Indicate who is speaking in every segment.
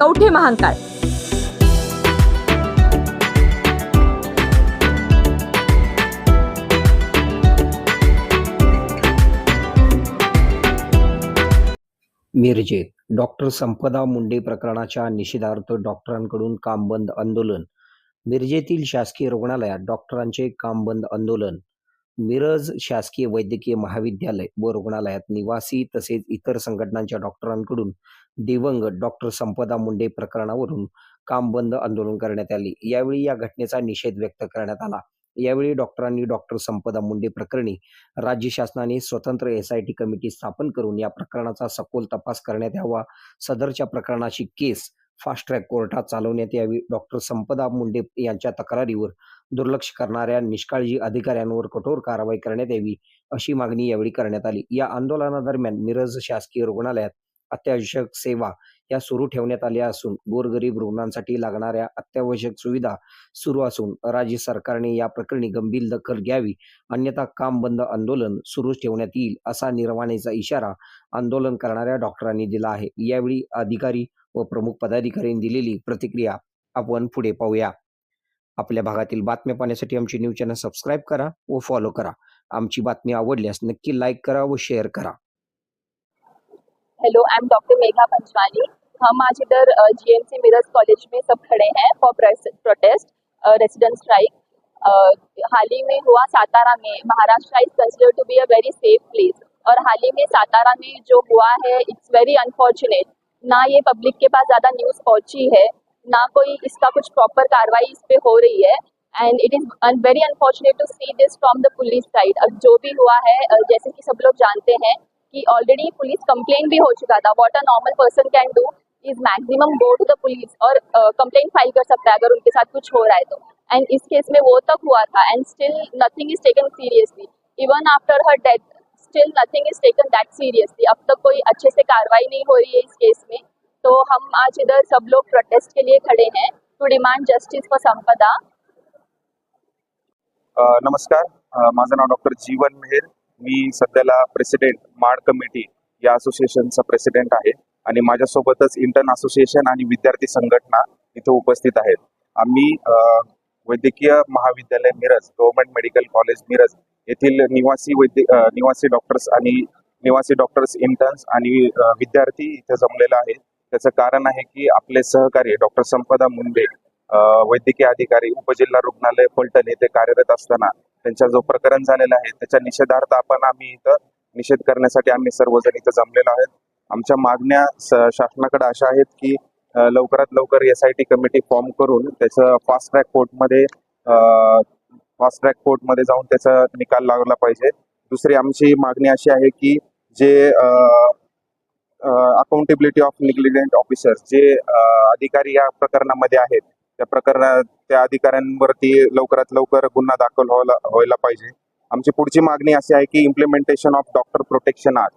Speaker 1: कवठे महांकाळ
Speaker 2: मिरजेत डॉक्टर संपदा मुंडे प्रकरणाच्या निषेधार्थ डॉक्टरांकडून काम बंद आंदोलन. मिरजेतील शासकीय रुग्णालयात डॉक्टरांचे काम बंद आंदोलन. मिरज शासकीय वैद्यकीय महाविद्यालय व रुग्णालयात निवासी तसेच इतर संघटनांच्या डॉक्टरांकडून दिवंगत डॉक्टर संपदा मुंडे प्रकरणावरून काम बंद आंदोलन करण्यात आले. यावेळी या घटनेचा निषेध व्यक्त करण्यात आला. यावेळी डॉक्टरांनी डॉक्टर संपदा मुंडे प्रकरणी राज्य शासनाने स्वतंत्र एस आय टी कमिटी स्थापन करून या प्रकरणाचा सखोल तपास करण्यात यावा. सदरच्या प्रकरणाची केस फास्ट ट्रॅक कोर्टात चालवण्यात यावी. डॉक्टर संपदा मुंडे यांच्या तक्रारीवर दुर्लक्ष करणाऱ्या निष्काळजी अधिकाऱ्यांवर कठोर कारवाई करण्यात यावी अशी मागणी यावेळी करण्यात आली. या आंदोलनादरम्यान मिरज शासकीय रुग्णालयात अत्यावश्यक सेवा या सुरू ठेवण्यात आल्या असून गोरगरीब रुग्णांसाठी लागणाऱ्या अत्यावश्यक सुविधा सुरू असून राज्य सरकारने या प्रकरणी गंभीर दखल घ्यावी अन्यथा काम बंद आंदोलन सुरू ठेवण्यात येईल असा निर्वाणीचा इशारा आंदोलन करणाऱ्या डॉक्टरांनी दिला आहे. यावेळी अधिकारी व प्रमुख पदाधिकाऱ्यांनी दिलेली प्रतिक्रिया आपण पुढे पाहूया. आपल्या भागातील बातम्या पाहण्यासाठी आमची न्यूज़ चॅनल सबस्क्राईब करा व फॉलो करा. आमची बातमी आवडल्यास नक्की लाईक करा व शेअर करा.
Speaker 3: Hello I am doctor Megha Panchwani हम आज इधर जीएमसी मिरज कॉलेज में सब खड़े हैं फॉर प्रोटेस्ट रेसिडेंट स्ट्राइक हाल ही में हुआ सातारा में, Maharashtra is consider to be a very safe place और हाल ही में सातारा में जो हुआ है इट्स वेरी अनफॉर्चुनेट ना ये पब्लिक के पास ज़्यादा न्यूज़ पहुँची है ना कोई इसका कुछ प्रॉपर कार्रवाई इस पे हो रही है। And it is very unfortunate to see this from the police side अब जो भी हुआ है जैसे कि सब लोग जानते हैं कि ऑलरेडी पुलिस कंप्लेन भी हो चुका था। What a normal person can do is maximum go to the police और कंप्लेन uh, फ़ाइल कर सकता है अगर उनके साथ कुछ हो रहा है तो। एंड इस केस में वो तक हुआ था। And still nothing is taken seriously even after her death still nothing is taken that seriously अब तक कोई अच्छे से कार्रवाई नहीं हो रही है इस केस में। तो हम आज इधर सब लोग प्रोटेस्ट के लिए खड़े हैं to demand justice for Sampada
Speaker 4: नमस्कार. माझं नाव डॉक्टर जीवन मेहर. मी सध्याला प्रेसिडेंट माड कमिटी या असोसिएशनचा प्रेसिडेंट आहे आणि माझ्यासोबतच इंटर्न असोसिएशन आणि विद्यार्थी संघटना इथे उपस्थित आहेत. आम्ही वैद्यकीय महाविद्यालय Miraj government medical college Miraj येथील निवासी वैद्य निवासी डॉक्टर्स आणि निवासी डॉक्टर्स इंटर्न्स आणि विद्यार्थी इथे जमलेला आहे त्याचं कारण आहे की आपले सहकारी डॉक्टर संपदा मुंडे वैद्यकीय अधिकारी उपजिल्हा रुग्णालय फलटण येथे कार्यरत असताना त्यांचा जो प्रकरण झालेला आहे त्याच्या निषेधार्थ आपण आम्ही इथं निषेध करण्यासाठी आम्ही सर्वजण इथं जमलेलो आहेत. आमच्या मागण्या स- शासनाकडे अशा आहेत की लवकरात लवकर S I T committee form करून त्याचं फास्ट ट्रॅक कोर्टमध्ये फास्ट ट्रॅक कोर्टमध्ये जाऊन त्याचा निकाल लागला पाहिजे. दुसरी आमची मागणी अशी आहे की जे अकाउंटेबिलिटी ऑफ निग्लिजंट ऑफिसर्स जे अधिकारी या प्रकरणामध्ये आहेत त्या प्रकरणात त्या अधिकाऱ्यांवरती लवकरात लवकर गुन्हा दाखल व्हायला व्हायला पाहिजे. आमची पुढची मागणी अशी आहे की implementation of doctor protection act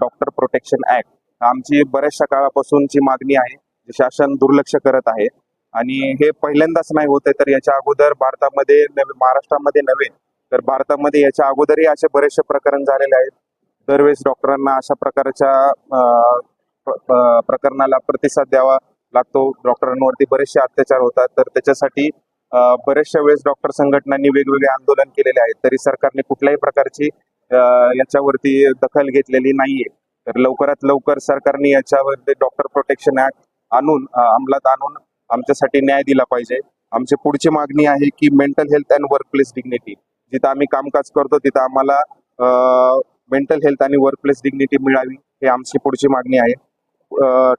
Speaker 4: doctor protection act आमची बऱ्याचशा काळापासूनची मागणी आहे जे शासन दुर्लक्ष करत आहे. आणि हे पहिल्यांदाच नाही होत आहे तर याच्या अगोदर भारतामध्ये नवे महाराष्ट्रामध्ये नव्हे तर भारतामध्ये याच्या अगोदरही असे बरेचसे प्रकरण झालेले आहेत. दरवेळेस डॉक्टरांना अशा प्रकारच्या प्रकरणाला प्रतिसाद द्यावा लागतो. डॉक्टरांवरती बरेचसे अत्याचार होतात. तर त्याच्यासाठी बऱ्याचशा वेळेस डॉक्टर संघटनांनी वेगवेगळे आंदोलन केलेले आहेत. तरी सरकारने कुठल्याही प्रकारची याच्यावरती दखल घेतलेली नाहीये. तर लवकरात लवकर सरकारने याच्यावरती डॉक्टर प्रोटेक्शन ऍक्ट आणून अंमलात आणून आमच्यासाठी न्याय दिला पाहिजे. आमची पुढची मागणी आहे की mental health and workplace dignity. जिथं आम्ही कामकाज करतो तिथं आम्हाला मेंटल हेल्थ आणि वर्क प्लेस डिग्निटी मिळावी हे आमची पुढची मागणी आहे.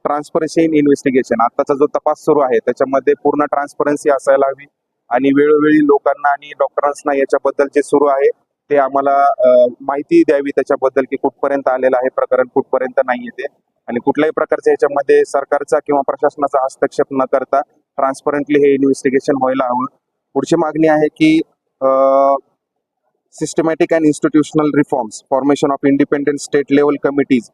Speaker 4: ट्रान्सपरन्सी इन इन्व्हेस्टिगेशन आताचा जो तपास सुरू आहे त्याच्यामध्ये पूर्ण ट्रान्सपरन्सी असायला हवी आणि वेळोवेळी लोकांना आणि डॉक्टरांना याच्याबद्दल जे सुरू आहे ते आम्हाला माहिती द्यावी त्याच्याबद्दल की कुठपर्यंत आलेलं आहे प्रकरण कुठपर्यंत नाही ते. आणि कुठल्याही प्रकारच्या याच्यामध्ये सरकारचा किंवा प्रशासनाचा हस्तक्षेप न करता ट्रान्सपरंटली हे इन्व्हेस्टिगेशन व्हायला हवं. पुढची मागणी आहे की systematic and institutional reforms formation of independent state level committees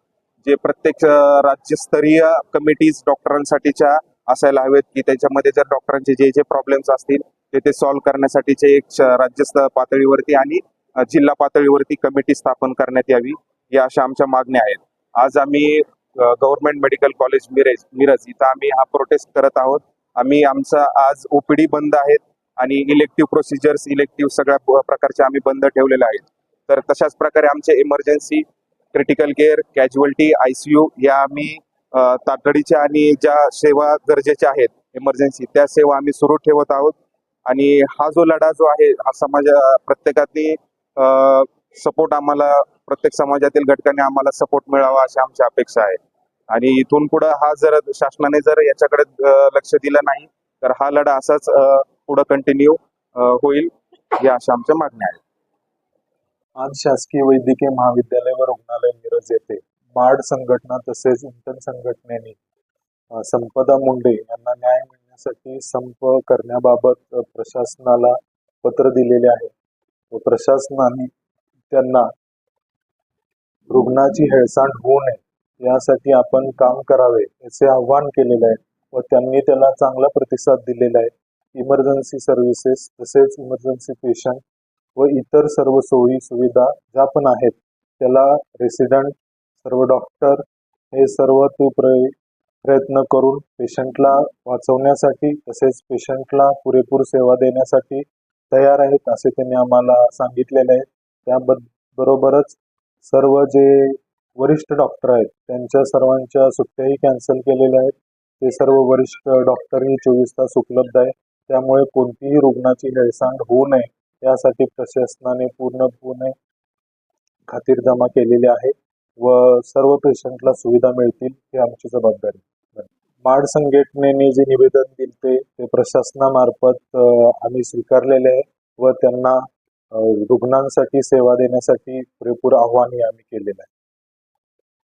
Speaker 4: जे प्रत्येक राज्यस्तरीय कमिटीज डॉक्टरांसाठीच्या असायला हवेत की त्याच्यामध्ये जर डॉक्टरांचे जे जे प्रॉब्लेम्स असतील ते ते सॉल्व्ह करण्यासाठीचे एक श- राज्यस्त पातळीवरती आणि जिल्हा पातळीवरती कमिटी स्थापन करण्यात यावी या अशा आमच्या मागण्या आहेत. आज आम्ही government medical college Miraj Miraj इथं आम्ही हा प्रोटेस्ट करत आहोत. आम्ही आमचा आज ओपीडी बंद आहेत आणि इलेक्टिव्ह प्रोसिजर्स इलेक्टिव्ह सगळ्या प्रकारचे आम्ही बंद ठेवलेले आहेत. तर तशाच प्रकारे आमचे emergency critical care casualty ICU या आम्ही तातडीच्या आणि ज्या सेवा गरजेच्या आहेत इमर्जन्सी त्या सेवा आम्ही सुरू ठेवत आहोत. आणि हा जो लढा जो आहे हा समाज प्रत्येकाने सपोर्ट आम्हाला प्रत्येक समाजातील घटकाने आम्हाला सपोर्ट मिळावा अशी आमची अपेक्षा आहे. आणि इथून पुढे हा जर शासनाने जर याच्याकडे लक्ष दिलं नाही तर हा लढा असाच पुढे कंटिन्यू होईल या अशा आमच्या मागण्या आहेत.
Speaker 5: आज शासकीय वैद्यकीय महाविद्यालय व रुग्णालय मिरज येथे माड संघटना तसेच इंटन संघटनेने संपदा मुंडे यांना न्याय मिळण्यासाठी संप करण्याबाबत प्रशासनाला पत्र दिलेले आहे. व प्रशासनाने त्यांना रुग्णाची हेळसांड होऊ नये यासाठी आपण काम करावे याचे आव्हान केलेले आहे. व त्यांनी त्याला चांगला प्रतिसाद दिलेला आहे. इमर्जन्सी सर्व्हिसेस तसेच इमर्जन्सी पेशंट व इतर सर्व सोयी सुविधा ज्या पण आहेत त्याला रेसिडेंट सर्व डॉक्टर हे सर्व तू प्र प्रयत्न करून पेशंटला वाचवण्यासाठी तसेच पेशंटला पुरेपूर सेवा देण्यासाठी तयार आहेत असे त्यांनी आम्हाला सांगितलेले आहे. त्याबरोबरच सर्व जे वरिष्ठ डॉक्टर आहेत त्यांच्या सर्वांच्या सुट्ट्याही कॅन्सल केलेल्या आहेत. ते सर्व वरिष्ठ डॉक्टरही चोवीस तास उपलब्ध आहे. त्यामुळे कोणतीही रुग्णाची हेळसांड होऊ नये. यासाठी प्रशासनाने पूर्णपणे खातीरजमा केलेली आहे व सर्व पेशंटला सुविधा मिळतील ही आमची जबाबदारी. माड संघटनेने जे निवेदन दिले ते प्रशासनामार्फत आम्ही स्वीकारलेले आहे व त्यांना रुग्णांसाठी सेवा देण्यासाठी पुरेपूर आव्हानही आम्ही केलेलं आहे.